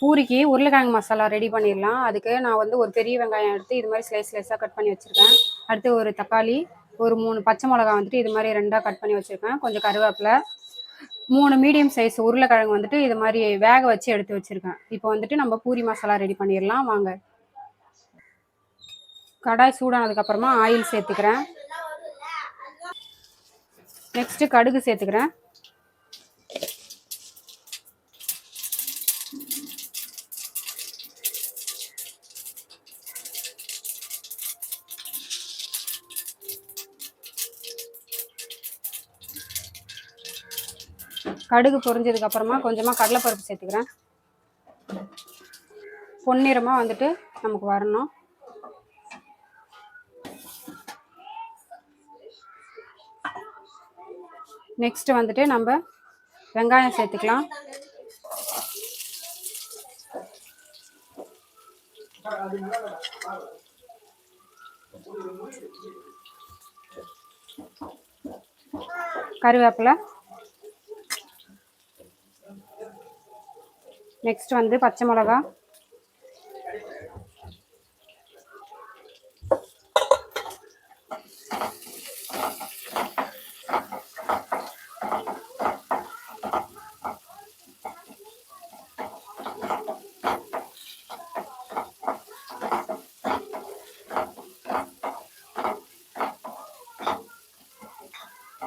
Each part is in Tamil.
பூரிக்கு உருளைக்கிழங்கு மசாலா ரெடி பண்ணிடலாம். அதுக்கு நான் வந்து ஒரு பெரிய வெங்காயம் எடுத்து இது மாதிரி ஸ்லைஸ் ஸ்லைஸாக கட் பண்ணி வச்சுருக்கேன். அடுத்து ஒரு தக்காளி ஒரு மூணு பச்சை மிளகா வந்துட்டு இது மாதிரி ரெண்டாக கட் பண்ணி வச்சுருக்கேன். கொஞ்சம் கருவேப்பிலை மூணு மீடியம் சைஸ் உருளைக்கிழங்கு வந்துட்டு இது மாதிரி வேக வச்சு எடுத்து வச்சுருக்கேன். இப்போ வந்துட்டு நம்ம பூரி மசாலா ரெடி பண்ணிடலாம். வாங்க. கடாய் சூடானதுக்கப்புறமா ஆயில் சேர்த்துக்கிறேன். நெக்ஸ்ட்டு கடுகு சேர்த்துக்கிறேன். கடுகு பொரிஞ்சதுக்கு அப்புறமா கொஞ்சமாக கடலைப்பருப்பு சேர்த்துக்கிறேன். பொன்னிறமாக வந்துட்டு நமக்கு வரணும். நெக்ஸ்ட் வந்துட்டு நம்ம வெங்காயம் சேர்த்துக்கலாம். கருவேப்பிலை. நெக்ஸ்ட் வந்து பச்சை மிளகா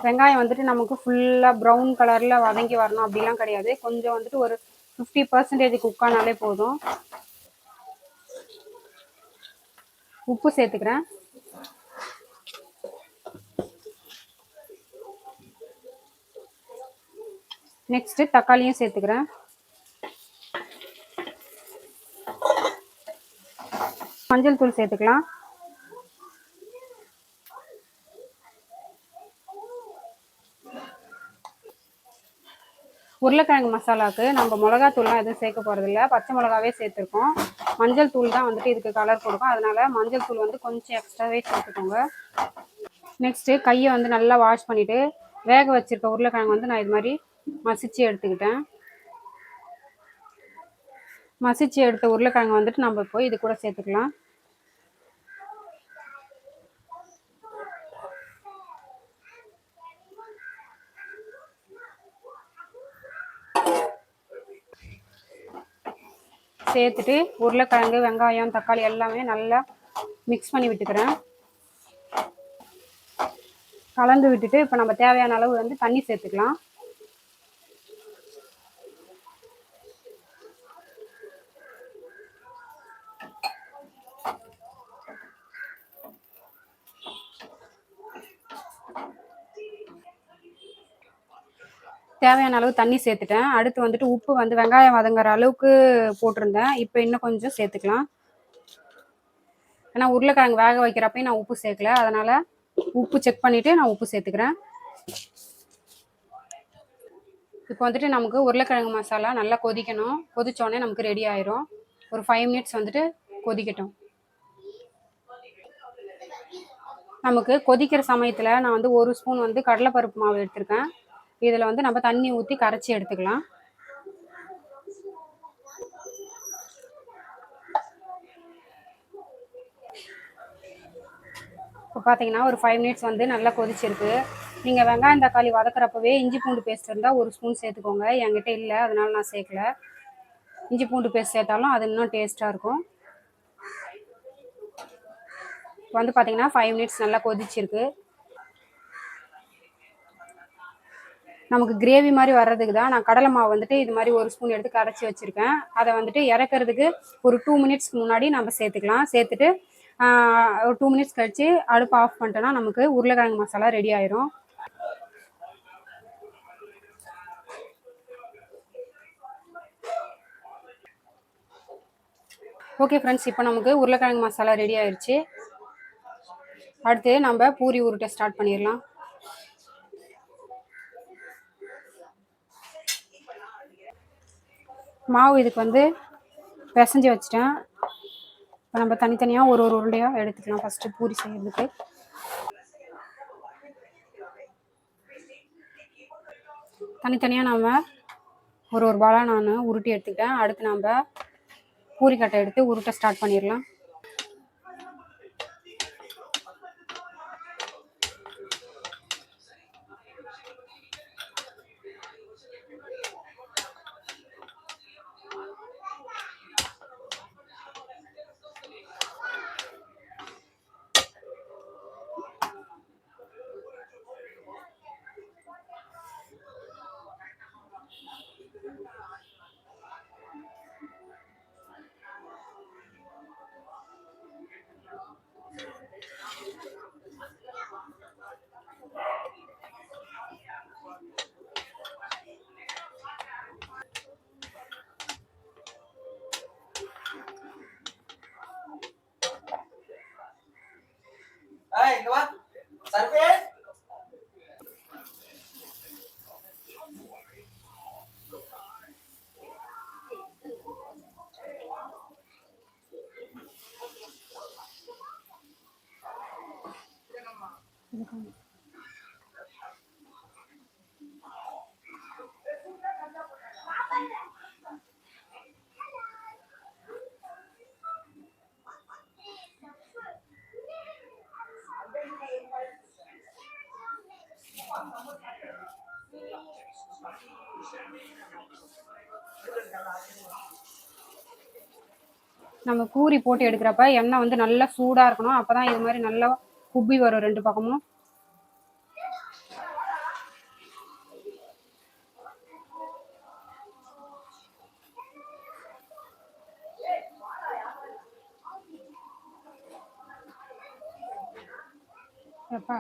வெங்காயம் வந்துட்டு நமக்கு ஃபுல்லாக ப்ரௌன் கலரில் வதங்கி வரணும். அப்படிலாம் கிடையாது. கொஞ்சம் வந்துட்டு ஒரு ஃபிஃப்டி பர்சன்டேஜ் குக் ஆனாலே போதும். உப்பு சேர்த்துக்கிறேன். நெக்ஸ்ட்டு தக்காளியும் சேர்த்துக்கிறேன். மஞ்சள் தூள் சேர்த்துக்கலாம். உருளைக்கிழங்கு மசாலாவுக்கு நம்ம மிளகாத்தூள்லாம் எதுவும் சேர்க்க போகிறதில்ல பச்சை மிளகாவே சேர்த்துருக்கோம். மஞ்சள் தூள் தான் வந்துட்டு இதுக்கு கலர் கொடுக்கும். அதனால மஞ்சள் தூள் வந்து கொஞ்சம் எக்ஸ்ட்ராவே சேர்த்துக்கோங்க. நெக்ஸ்ட்டு கையை வந்து நல்லா வாஷ் பண்ணிவிட்டு வேக வச்சுருக்க உருளைக்கிழங்கு வந்து நான் இது மாதிரி மசிச்சு எடுத்துக்கிட்டேன். மசிச்சு எடுத்த உருளைக்கிழங்கு வந்துட்டு நம்ம இப்போ இது கூட சேர்த்துக்கலாம். சேர்த்துட்டு உருளைக்கிழங்கு வெங்காயம் தக்காளி எல்லாமே நல்லா மிக்ஸ் பண்ணி விட்டுக்கிறேன். கலந்து விட்டுட்டு இப்போ நம்ம தேவையான அளவு வந்து தண்ணி சேர்த்துக்கலாம். தேவையான அளவு தண்ணி சேர்த்துட்டேன். அடுத்து வந்துட்டு உப்பு வந்து வெங்காயம் வதங்குற அளவுக்கு போட்டிருந்தேன். இப்போ இன்னும் கொஞ்சம் சேர்த்துக்கலாம். ஏன்னா உருளைக்கிழங்கு வேக வைக்கிறப்பையும் நான் உப்பு சேர்க்கல. அதனால் உப்பு செக் பண்ணிவிட்டு நான் உப்பு சேர்த்துக்கிறேன். இப்போ வந்துட்டு நமக்கு உருளைக்கிழங்கு மசாலா நல்லா கொதிக்கணும். கொதிச்சோடனே நமக்கு ரெடி ஆயிரும். ஒரு ஃபைவ் மினிட்ஸ் வந்துட்டு கொதிக்கட்டும். நமக்கு கொதிக்கிற சமயத்தில் நான் வந்து ஒரு ஸ்பூன் வந்து கடலைப்பருப்பு மாவு எடுத்திருக்கேன். இதில் வந்து நம்ம தண்ணி ஊற்றி கரைச்சி எடுத்துக்கலாம். இப்போ பார்த்தீங்கன்னா ஒரு ஃபைவ் மினிட்ஸ் வந்து நல்லா கொதிச்சிருக்கு. நீங்கள் வெங்காயம் தக்காளி வதக்குறப்பவே இஞ்சி பூண்டு பேஸ்ட் இருந்தால் ஒரு ஸ்பூன் சேர்த்துக்கோங்க. என்கிட்ட இல்லை அதனால நான் சேர்க்கல. இஞ்சி பூண்டு பேஸ்ட் சேர்த்தாலும் அது இன்னும் டேஸ்ட்டாக இருக்கும். இப்போ வந்து பார்த்தீங்கன்னா ஃபைவ் மினிட்ஸ் நல்லா கொதிச்சிருக்கு. நமக்கு கிரேவி மாதிரி வர்றதுக்கு தான் நான் கடலை மாவு வந்துட்டு இது மாதிரி ஒரு ஸ்பூன் எடுத்து கரைச்சி வச்சுருக்கேன். அதை வந்துட்டு இறக்குறதுக்கு ஒரு டூ மினிட்ஸ்க்கு முன்னாடி நம்ம சேர்த்துக்கலாம். சேர்த்துட்டு ஒரு டூ மினிட்ஸ் கழித்து அடுப்பு ஆஃப் பண்ணிட்டோன்னா நமக்கு உருளைக்கிழங்கு மசாலா ரெடி ஆயிரும். ஓகே ஃப்ரெண்ட்ஸ் இப்போ நமக்கு உருளைக்கிழங்கு மசாலா ரெடி ஆயிடுச்சு அடுத்து நம்ம பூரி உருட்டை ஸ்டார்ட் பண்ணிடலாம். மாவு இதுக்கு வந்து பிசைஞ்சு வச்சிட்டேன். இப்போ நம்ம தனித்தனியாக ஒரு ஒரு உருண்டையாக எடுத்துக்கலாம். ஃபஸ்ட்டு பூரி செய்யறதுக்கு. தனித்தனியாக நம்ம ஒரு ஒரு பாலாக நான் உருட்டி எடுத்துக்கிட்டேன். அடுத்து நம்ம பூரி கட்டை எடுத்து உருட்டை ஸ்டார்ட் பண்ணிடலாம். ఏంటవా సర్ఫేస్ Thank you. நம்ம பூரி போட்டு எடுக்கிறப்ப எண்ணெய் வந்து நல்லா சூடாக இருக்கணும். அப்போ தான் இது மாதிரி நல்லா குப்பி வரும் ரெண்டு பக்கமும். எப்பா?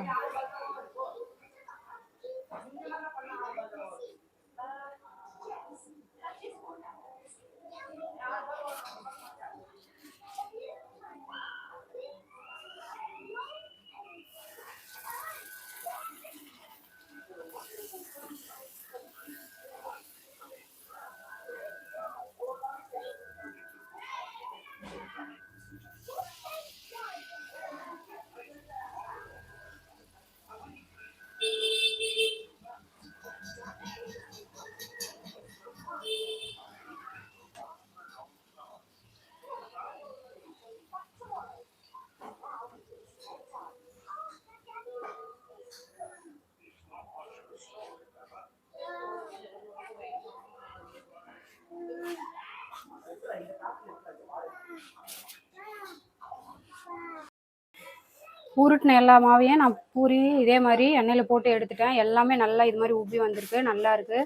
பூருட்டின எல்லா மாவையும் நான் பூரி இதே மாதிரி எண்ணெயில் போட்டு எடுத்துட்டேன். எல்லாமே நல்லா இது மாதிரி உப்பி வந்திருக்கு. நல்லாயிருக்கு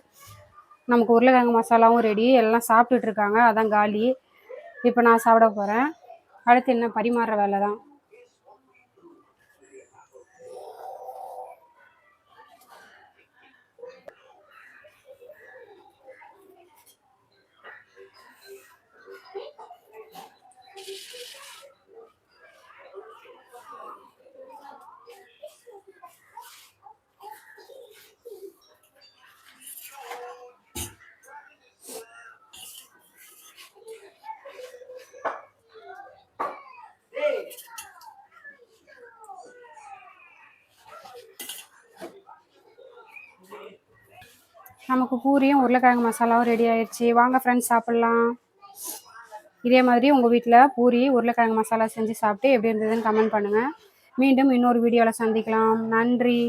நமக்கு உருளைக்கிழங்கு மசாலாவும் ரெடி எல்லாம் சாப்பிட்டுட்டு இருக்காங்க. அதான் காலி. இப்போ நான் சாப்பிட போகிறேன் அடுத்து என்ன? பரிமாறுற வேலை தான் நமக்கு பூரியும் உருளைக்கிழங்கு மசாலாவும் ரெடி ஆயிடுச்சு. வாங்க ஃப்ரெண்ட்ஸ் சாப்பிட்லாம். இதே மாதிரி உங்கள் வீட்டில் பூரி உருளைக்கிழங்கு மசாலா செஞ்சு சாப்பிட்டு எப்படி இருந்ததுன்னு கமெண்ட் பண்ணுங்கள் மீண்டும் இன்னொரு வீடியோவில் சந்திக்கலாம். நன்றி.